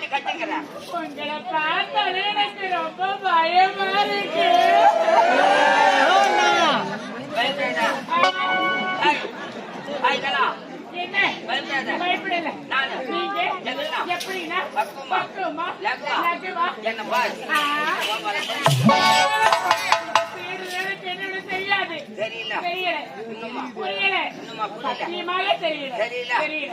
நீ கட்டுக்கிற. உங்களை பார்த்தாலே எனக்கு ரொம்ப பயமா இருக்கு. என்ன? பயப்படாத நானு. நீங்க? எப்படின்னா? பக்குவமா? லகுவா? என்ன பாரு? தெரியல. தெரியல. இன்னுமா? புரியல. இன்னுமா புரியல? சத்தியமாக தெரியல. தெரியல. தெரியல.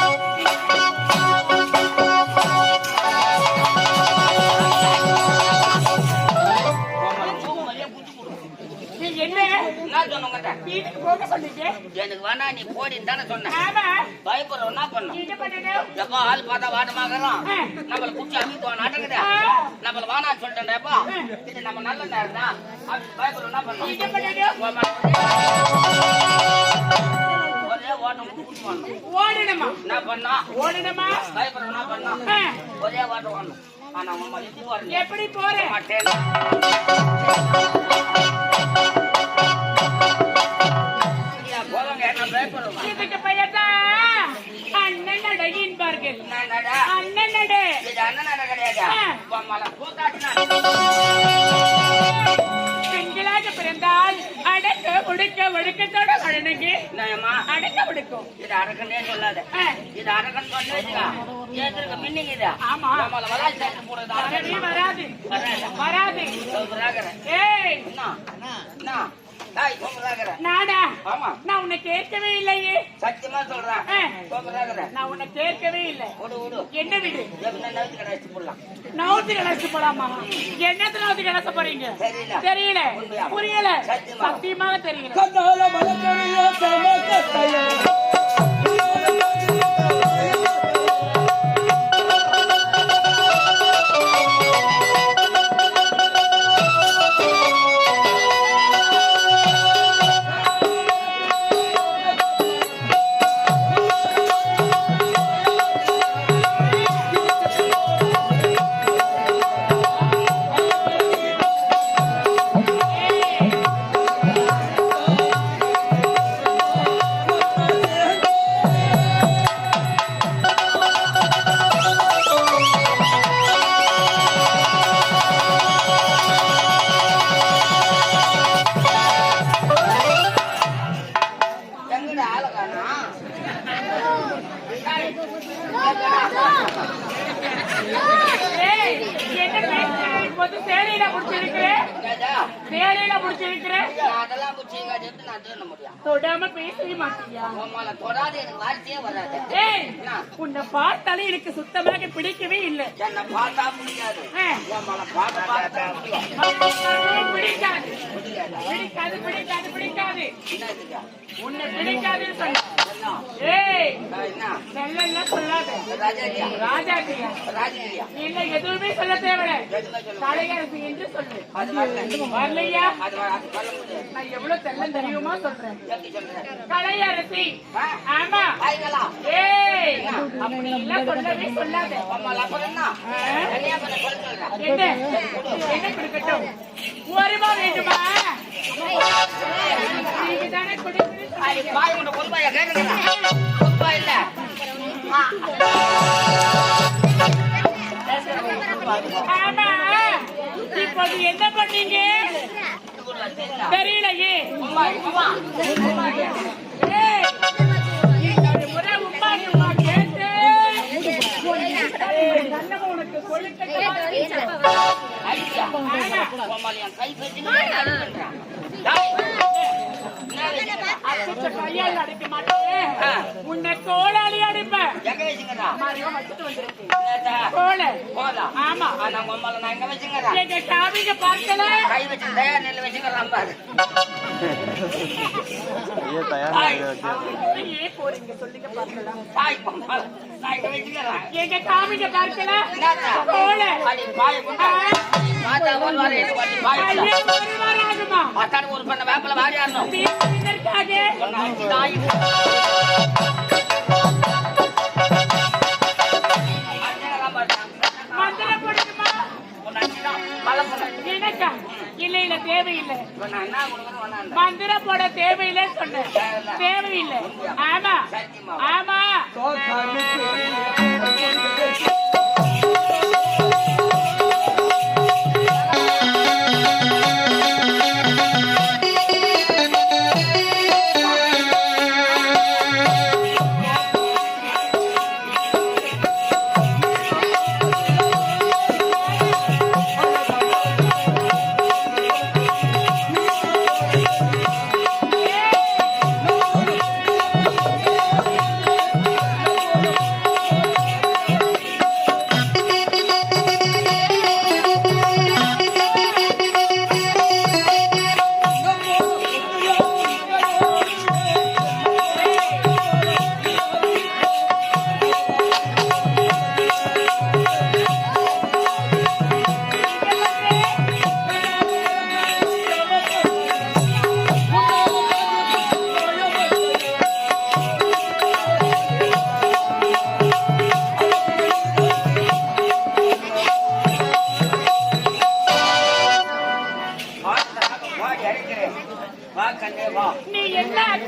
என்ன சொன்னவங்கிட்ட வீட்டுக்கு போக சொன்னீங்க எனக்கு வேணா நீ போடின்னு தானே சொன்னேன். ஆமா. பயப்படுறோம் என்ன பண்ணும் எப்பா ஆள் பார்த்தா வாட்டமாகறோம் ஆ. நம்மள குச்சி வானான்னு இது நம்ம நல்ல நேரம் தான் அப்படி என்ன பண்ணும் ஓடணுமா? என்ன பண்ணா? ஓடணுமா? என்ன. ஒரே ஆனா எப்படி போறேன்? பெண்களாக பிறந்தால் அடக்க ஒடுக்க ஒடுக்கத்தோட என்னம்மா அடக்க ஒடுக்கும். இது அரக்கனே சொல்லாத. இது அரக்கன் ஏத்திருக்க ஆமா. வராது வராது. வராது. ஏய். என்ன என்ன நாடா? ஆமா. நான் உன்னை கேட்கவே இல்லையே. சத்தியமா சொல்றேன். நான் உன்னை கேட்கவே இல்லை. என்ன வீடு? நவுத்து கலசு போலாமா? என்னத்த நவுத்தி கலச போறீங்க? தெரியல. புரியல. சத்தியமா? சத்தியமாக தெரியல. அதெல்லாம் புடிச்சீங்க நான் தேட முடியும். தொடாம பேசவே மாட்டியா? தொடாது எனக்கு வார்த்தையே வராது? உன்னை பார்த்தாலே எனக்கு சுத்தமாக பிடிக்கவே இல்லை. என்னை பார்த்தா முடியாது. ஆ. உன் மேல பார்த்து பார்த்தா பிடிக்காது. பிடிக்காது பிடிக்காது பிடிக்காது? உன்னை ஏய் நல்ல சொல்லாத. ராஜாஜியா? ராஜாஜியா? இல்ல எதுவுமே சொல்ல சொல்ல தலையரசு என்று சொல்லு. வரலையா? நான் எவ்வளவு தெல்ல தெரியுமா சொல்றேன். கலையரசி? ஆமா. ஏய். அப்படி எல்லாம் சொல்லவே சொல்லாத. என்ன? என்ன கொடுக்கட்டும்? ஒருமா வேண்டுமா? நீங்க தானே கொடுக்கணும் பொறுப்பாயா கேட்குறா பொறுப்பா இல்ல? ஆமா இப்போது என்ன பண்ணீங்க? தெரியலையே. கை வச்சுக்கிட்டு கையால அடிக்க மாட்டேன். உன்னை கோலாளி அடிப்பேன் எங்க வச்சுக்கிறா? வச்சுட்டு வந்திருக்கேன்? கோலை போதா? ஆமா நான் கோமாளி நான் எங்க வச்சுக்கிறா? எங்க சாமிங்க பார்க்கல கை வச்சு தயார் நெல் வச்சுக்கலாம் பாரு வச்சுக்கிறேன். எங்க சாமிங்க பார்க்கல? கோலை. பார்த்தா ஒரு வாரம் ஆகுமா அத்தாடி ஒரு பண்ண வேப்பில வாரி ஆடணும். இல்ல இல்ல தேவையில்லை. மந்திரம் போட தேவையில்லைன்னு சொன்னேன். தேவையில்லை. ஆமா. ஆமா.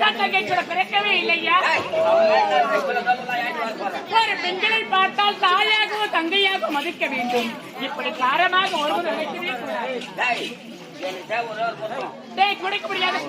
வர போறேன். ஒரு பெண்களை பார்த்தால் தாயாகவும் தங்கையாகவும் மதிக்க வேண்டும். இப்படி காரமாக ஒருவர் நினைக்கவே கூடாது. குடிக்க முடியாது